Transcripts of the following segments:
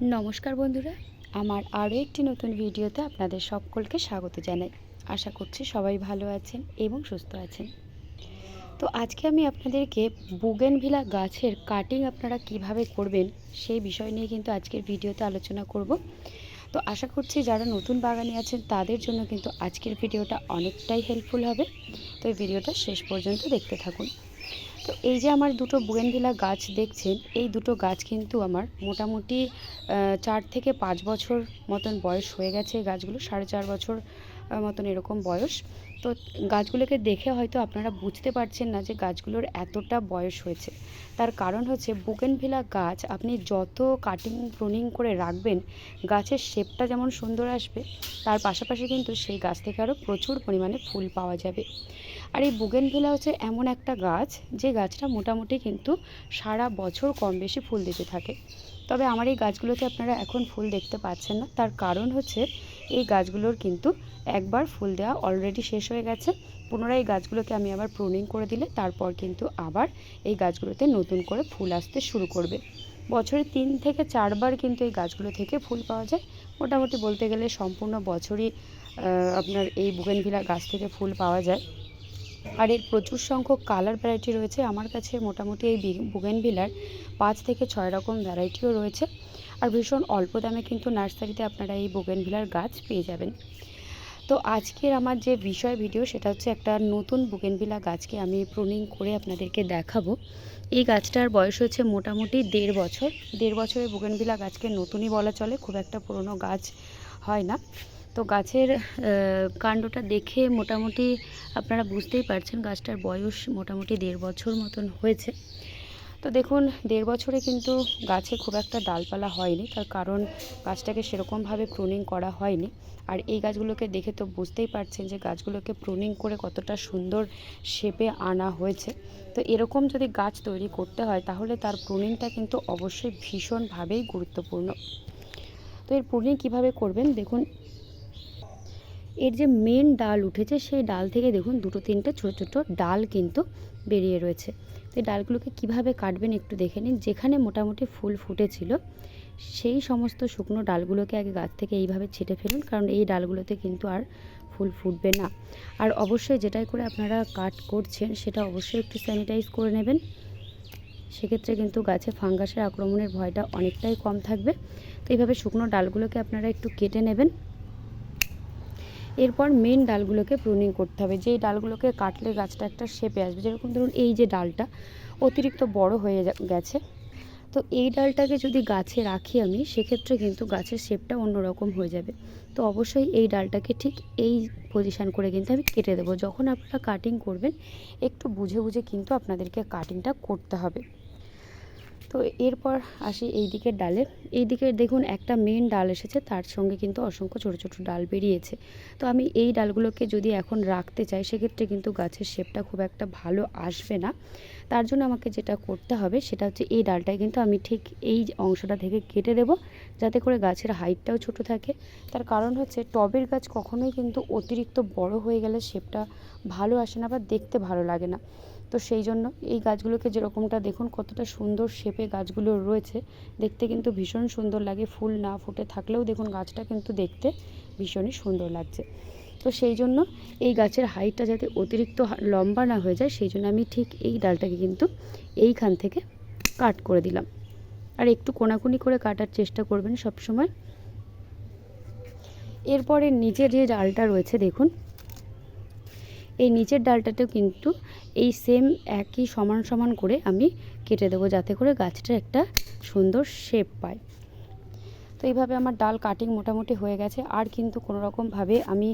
নমস্কার বন্ধুরা, আমার আরও একটি নতুন ভিডিওতে আপনাদের সকলকে স্বাগত জানাই। আশা করছি সবাই ভালো আছেন এবং সুস্থ আছেন। তো আজকে আমি আপনাদেরকে বুগেনভিলা গাছের কাটিং আপনারা কীভাবে করবেন সেই বিষয় নিয়ে কিন্তু আজকের ভিডিওতে আলোচনা করব। তো আশা করছি যারা নতুন বাগানে আছেন তাদের জন্য কিন্তু আজকের ভিডিওটা অনেকটাই হেল্পফুল হবে। তো এই ভিডিওটা শেষ পর্যন্ত দেখতে থাকুন। তো এই যে আমার দুটো বুগেনভিলা গাছ দেখছেন, এই দুটো গাছ কিন্তু আমার মোটামুটি চার থেকে পাঁচ বছর মতন বয়স হয়ে গেছে গাছগুলো, সাড়ে চার বছর মতন এরকম বয়স। তো গাছগুলোকে দেখে হয়তো আপনারা বুঝতে পারছেন না যে গাছগুলোর এতটা বয়স হয়েছে। তার কারণ হচ্ছে বুগেনভিলা গাছ আপনি যত কাটিং প্রুনিং করে রাখবেন, গাছের শেপটা যেমন সুন্দর আসবে, তার পাশাপাশি কিন্তু সেই গাছ থেকে আরও প্রচুর পরিমাণে ফুল পাওয়া যাবে। আর এই বুগেনভিলা হচ্ছে এমন একটা গাছ যে গাছটা মোটামুটি কিন্তু সারা বছর কম বেশি ফুল দিতে থাকে। তবে আমার এই গাছগুলোতে আপনারা এখন ফুল দেখতে পাচ্ছেন না। তার কারণ হচ্ছে এই গাছগুলোর কিন্তু একবার ফুল দেওয়া অলরেডি শেষ হয়ে গেছে। পুনরায় এই গাছগুলোকে আমি আবার প্রুনিং করে দিলে তারপর কিন্তু আবার এই গাছগুলোতে নতুন করে ফুল আসতে শুরু করবে। বছরে তিন থেকে চারবার কিন্তু এই গাছগুলো থেকে ফুল পাওয়া যায়। মোটামুটি বলতে গেলে সম্পূর্ণ বছরই আপনার এই বুগেনভিলা গাছ থেকে ফুল পাওয়া যায়। আর এর প্রচুর সংখ্যক কালার ভ্যারাইটি রয়েছে। আমার কাছে মোটামুটি এই বুগেনভিলার পাঁচ থেকে ছয় রকম ভ্যারাইটিও রয়েছে। আর ভীষণ অল্প দামে কিন্তু নার্সারিতে আপনারা এই বুগেনভিলার গাছ পেয়ে যাবেন। তো আজকের আমার যে বিষয় ভিডিও সেটা হচ্ছে একটা নতুন বুগেনভিলা গাছকে আমি প্রুনিং করে আপনাদেরকে দেখাবো। এই গাছটার বয়স হচ্ছে মোটামুটি দেড় বছর। দেড় বছরের বুগেনভিলা গাছকে নতুনই বলা চলে, খুব একটা পুরনো গাছ হয় না। তো গাছের কাণ্ডটা দেখে মোটামুটি আপনারা বুঝতেই পারছেন গাছটার বয়স মোটামুটি দেড় বছর মতন হয়েছে। তো দেখুন, দেড় বছরে কিন্তু গাছে খুব একটা ডালপালা হয়নি। তার কারণ গাছটাকে সেরকমভাবে প্রুনিং করা হয়নি। আর এই গাছগুলোকে দেখে তো বুঝতেই পারছেন যে গাছগুলোকে প্রুনিং করে কতটা সুন্দর শেপে আনা হয়েছে। তো এরকম যদি গাছ তৈরি করতে হয়, তাহলে তার প্রুনিংটা কিন্তু অবশ্যই ভীষণভাবেই গুরুত্বপূর্ণ। তো এর প্রুনিং কীভাবে করবেন? দেখুন, এর যে মেন ডাল উঠেছে, সেই ডাল থেকে দেখুন, দুটো তিনটে ছোটো ছোটো ডাল কিন্তু বেরিয়ে রয়েছে। তো ডালগুলোকে কীভাবে কাটবেন একটু দেখে নিন। যেখানে মোটামুটি ফুল ফুটেছিল, সেই সমস্ত শুকনো ডালগুলোকে আগে গাছ থেকে এইভাবে ছেটে ফেলুন, কারণ এই ডালগুলোতে কিন্তু আর ফুল ফুটবে না। আর অবশ্যই যেটাই করে আপনারা কাট করছেন, সেটা অবশ্যই একটু স্যানিটাইজ করে নেবেন। সেক্ষেত্রে কিন্তু গাছে ফাঙ্গাসের আক্রমণের ভয়টা অনেকটাই কম থাকবে। তো এইভাবে শুকনো ডালগুলোকে আপনারা একটু কেটে নেবেন। এরপর মেন ডালগুলোকে প্রুনিং করতে হবে। যেই ডালগুলোকে কাটলে গাছটা একটা শেপে আসবে, যেরকম ধরুন এই যে ডালটা অতিরিক্ত বড় হয়ে গেছে। তো এই ডালটাকে যদি গাছে রাখি আমি, সেক্ষেত্রে কিন্তু গাছের শেপটা অন্যরকম হয়ে যাবে। তো অবশ্যই এই ডালটাকে ঠিক এই পজিশান করে কিন্তু আমি কেটে দেবো। যখন আপনারা কাটিং করবেন, একটু বুঝে বুঝে কিন্তু আপনাদেরকে কাটিংটা করতে হবে। তো এরপর আসি এই দিকের ডালে। এই দিকে দেখুন একটা মেন ডাল এসেছে, তার সঙ্গে কিন্তু অসংখ্য ছোটো ছোটো ডাল বেরিয়েছে। তো আমি এই ডালগুলোকে যদি এখন রাখতে চাই, সেক্ষেত্রে কিন্তু গাছের শেপটা খুব একটা ভালো আসবে না। তার জন্য আমাকে যেটা করতে হবে, সেটা হচ্ছে এই ডালটায় কিন্তু আমি ঠিক এই অংশটা থেকে কেটে দেবো, যাতে করে গাছের হাইটটাও ছোট থাকে। তার কারণ হচ্ছে টবের গাছ কখনোই কিন্তু অতিরিক্ত বড় হয়ে গেলে শেপটা ভালো আসে না বা দেখতে ভালো লাগে না। তো সেই জন্য এই গাছগুলোকে যেরকমটা দেখুন, কতটা সুন্দর শেপে গাছগুলো রয়েছে। দেখতে কিন্তু ভীষণ সুন্দর লাগে, ফুল না ফুটে থাকলেও দেখুন গাছটা কিন্তু দেখতে ভীষণই সুন্দর লাগছে। তো সেই জন্য এই গাছের হাইটটা যাতে অতিরিক্ত লম্বা না হয়ে যায়, সেই জন্য আমি ঠিক এই ডালটাকে কিন্তু এইখান থেকে কাট করে দিলাম। আর একটু কোনাকুনি করে কাটার চেষ্টা করবেন সব সময় এরপরে নিচের যে ডালটা রয়েছে দেখুন এই নিচের ডালটাতেও কিন্তু এই সেম একই সমান সমান করে আমি কেটে দেবো যাতে করে গাছটা একটা সুন্দর শেপ পায়। তো এইভাবে আমার ডাল কাটিং মোটামুটি হয়ে গেছে। আর কিন্তু কোনো রকমভাবে আমি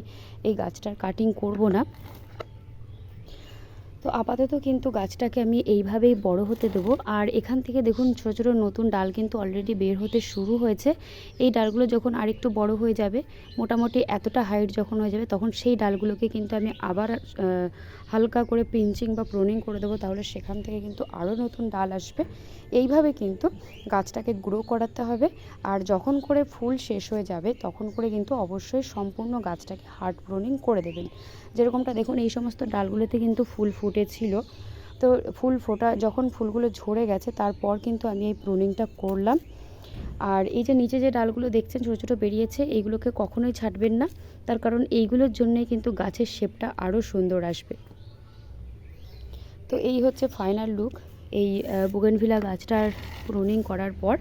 এই গাছটার কাটিং করব না। তো আপাতত কিন্তু গাছটাকে আমি এইভাবেই বড় হতে দেবো। আর এখান থেকে দেখুন, ছোটো ছোটো নতুন ডাল কিন্তু অলরেডি বের হতে শুরু হয়েছে। এই ডালগুলো যখন আরেকটু বড় হয়ে যাবে, মোটামুটি এতটা হাইট যখন হয়ে যাবে, তখন সেই ডালগুলোকে কিন্তু আমি আবার হালকা করে পিঞ্চিং বা প্রোনিং করে দেবো। তাহলে সেখান থেকে কিন্তু আরও নতুন ডাল আসবে। এইভাবে কিন্তু গাছটাকে গ্রো করাতে হবে। আর যখন করে ফুল শেষ হয়ে যাবে, তখন করে কিন্তু অবশ্যই সম্পূর্ণ গাছটাকে হার্ড প্রোনিং করে দেবেন। যেরকমটা দেখুন, এই সমস্ত ডালগুলোতে কিন্তু ফুল ফুটেছিল। তো ফুল ফোটা, যখন ফুলগুলো ঝরে গেছে, তারপর কিন্তু আমি এই প্রুনিংটা করলাম। আর এই যে নিচে যে ডালগুলো দেখছেন, ছোটো ছোটো বেরিয়েছে, এইগুলোকে কখনোই ছাড়বেন না। তার কারণ এইগুলোর জন্যই কিন্তু গাছের শেপটা আরও সুন্দর আসবে। তো এই হচ্ছে ফাইনাল লুক এই বুগেনভিলা গাছটার প্রুনিং করার পর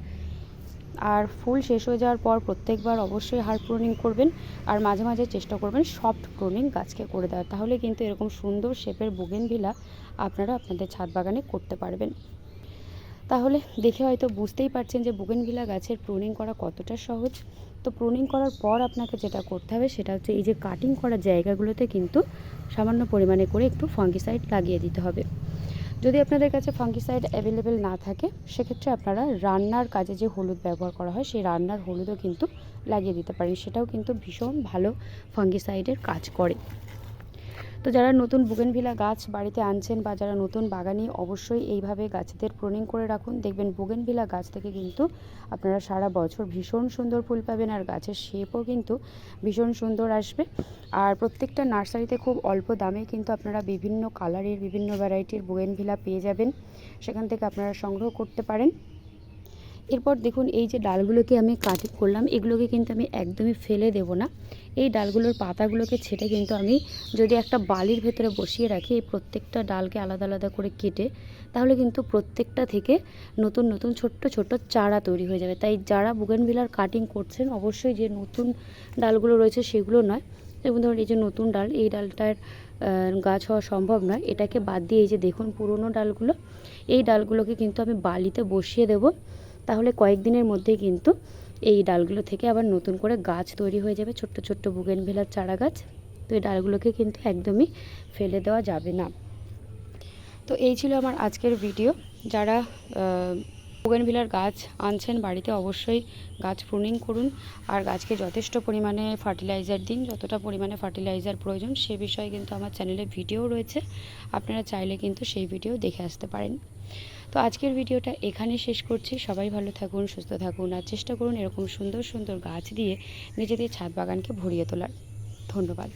আর ফুল শেষ হয়ে যাওয়ার পর প্রত্যেকবার অবশ্যই হার্ড প্রুনিং করবেন আর মাঝে মাঝে চেষ্টা করবেন সফট প্রুনিং গাছকে করে দেওয়ার। তাহলে কিন্তু এরকম সুন্দর শেপের বুগেনভিলা আপনারা আপনাদের ছাদ বাগানে করতে পারবেন। তাহলে দেখে হয়তো বুঝতেই পারছেন যে বুগেনভিলা গাছের প্রুনিং করা কতটা সহজ। তো প্রুনিং করার পর আপনাকে যেটা করতে হবে সেটা হচ্ছে এই যে কাটিং করা জায়গাগুলোতে কিন্তু সামান্য পরিমাণে করে একটু ফাঙ্গিসাইড লাগিয়ে দিতে হবে। যদি আপনাদের কাছে ফাঙ্গিসাইড অ্যাভেলেবেল না থাকে, সেক্ষেত্রে আপনারা রান্নার কাজে যে হলুদ ব্যবহার করা হয়, সেই রান্নার হলুদও কিন্তু লাগিয়ে দিতে পারেন। সেটাও কিন্তু ভীষণ ভালো ফাঙ্গিসাইডের কাজ করে। তো যারা নতুন বুগেনভিলা গাছ বাড়িতে আনছেন বা যারা নতুন বাগানি, অবশ্যই এইভাবে গাছেদের প্রুনিং করে রাখুন। দেখবেন বুগেনভিলা গাছ থেকে কিন্তু আপনারা সারা বছর ভীষণ সুন্দর ফুল পাবেন আর গাছের শেপও কিন্তু ভীষণ সুন্দর আসবে। আর প্রত্যেকটা নার্সারিতে খুব অল্প দামে কিন্তু আপনারা বিভিন্ন কালারের বিভিন্ন ভ্যারাইটির বুগেনভিলা পেয়ে যাবেন। সেখান থেকে আপনারা সংগ্রহ করতে পারেন। এরপর দেখুন এই যে ডালগুলোকে আমি কাটিং করলাম, এগুলোকে কিন্তু আমি একদমই ফেলে দেব না। এই ডালগুলোর পাতাগুলোকে ছেটে কিন্তু আমি যদি একটা বালির ভেতরে বসিয়ে রাখি, এই প্রত্যেকটা ডালকে আলাদা আলাদা করে কেটে, তাহলে কিন্তু প্রত্যেকটা থেকে নতুন নতুন ছোট্ট ছোট্ট চারা তৈরি হয়ে যাবে। তাই যারা বুগেনভিলার কাটিং করছেন, অবশ্যই যে নতুন ডালগুলো রয়েছে সেগুলো নয়। যেমন ধরুন এই যে নতুন ডাল, এই ডালটার গাছ হওয়া সম্ভব নয়। এটাকে বাদ দিয়ে এই যে দেখুন পুরনো ডালগুলো, এই ডালগুলোকে কিন্তু আমি বালিতে বসিয়ে দেবো। তাহলে কয়েকদিনের মধ্যেই কিন্তু এই ডালগুলো থেকে আবার নতুন করে গাছ তৈরি হয়ে যাবে, ছোট্ট ছোট্ট বুগেন ভেলার চারা গাছ তো এই ডালগুলোকে কিন্তু একদমই ফেলে দেওয়া যাবে না। তো এই ছিল আমার আজকের ভিডিও। যারা বুগেনভিলার গাছ আনছেন বাড়িতে, অবশ্যই গাছ প্রুনিং করুন। আর গাছকে যথেষ্ট পরিমাণে ফার্টিলাইজার দিন, যতটা পরিমাণে ফার্টিলাইজার প্রয়োজন সে বিষয়ে কিন্তু আমার চ্যানেলে ভিডিও রয়েছে। আপনারা চাইলে কিন্তু সেই ভিডিও দেখে আসতে পারেন। তো আজকের ভিডিওটা এখানে শেষ করছি। সবাই ভালো থাকুন, সুস্থ থাকুন, আর চেষ্টা করুন এরকম সুন্দর সুন্দর গাছ দিয়ে নিজেদের ছাদ বাগানকে ভরিয়ে তোলার। ধন্যবাদ।